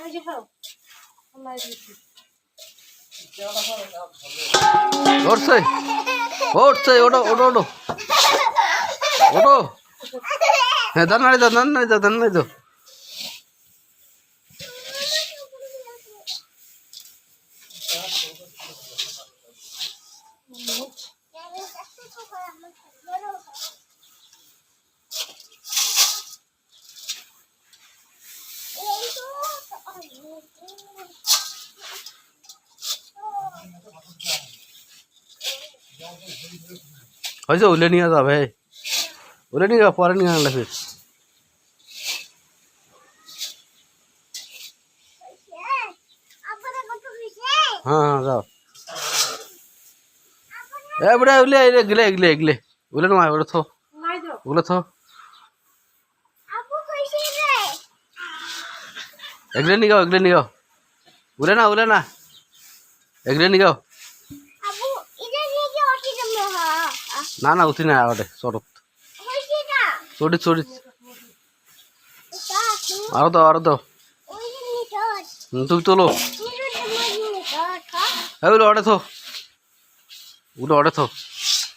ওই যে খাও আল্লাহ দিয়েছি উঠছে উঠছে ওটো ওটো ওটো ওটো হ্যাঁ ধান নাড়ি দাও ধান নাড়ি দাও ধান নাড়ি দাও হয়েছে উলে নিয়ে যাবে উলে নিয়ে যাও পরে নিয়ে আনলে ফির হ্যাঁ হ্যাঁ যাও এ বুড়া উলে এলে গিলে এগলে এগলে উলে নয় ওটা থো নাই যাও ওগুলো থো এগলে নিয়ে যাও এগলে নিয়ে যাও উলে না উলে না। এগলে নিয়ে যাও না না উঠি না ওটে চড়ক চড়ি চড়ি। আরও দাও আরও দাও। তুমি তোলো। এগুলো অর্ডে থো। ওগুলো অর্ডে থো।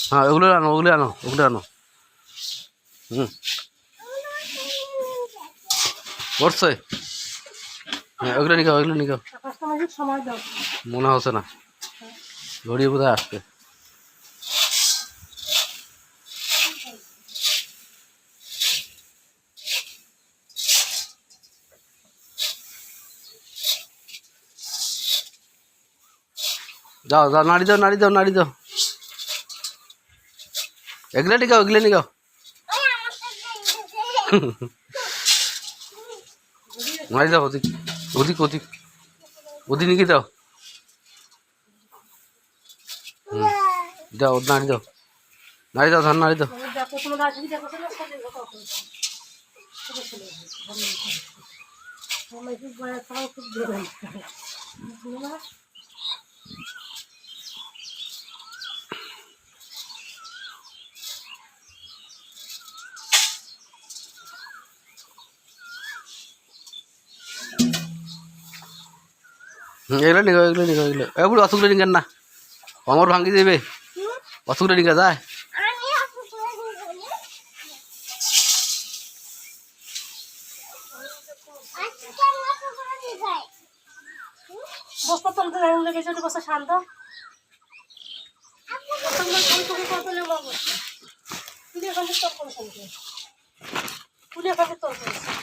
হ্যাঁ ওগুলো আনো ওগুলো আনো ওগুলো আনো। হুম। করছে হ্যাঁ ওগুলো নিকাও ওগুলো নিকাও মনে হচ্ছে না। ঘড়িয়ে বোধহয় আসবে। যাও যাও নাড়ি দাও নাড়ি দাও নাড়ি দাও। এগুলো নিকাও এগুলো নিকাও নাড়ি দাও ওদিক। ওদিক ওদিক ওদিক দাও। দাও নাড়ি দাও। নাড়ি দাও ধান নাড়ি দাও। খুব এগুলো নিগো এগুলো নিগো, এগুলো। এগুলো অতগুলো নিকেন না। অমর ভাঙ্গি দেবে অতগুলো নিকা যায় বস্তা তুলতে শান্ত। তুমি কত নেব বস্তা থেকে তোর করে শুনতে তুই তোর করে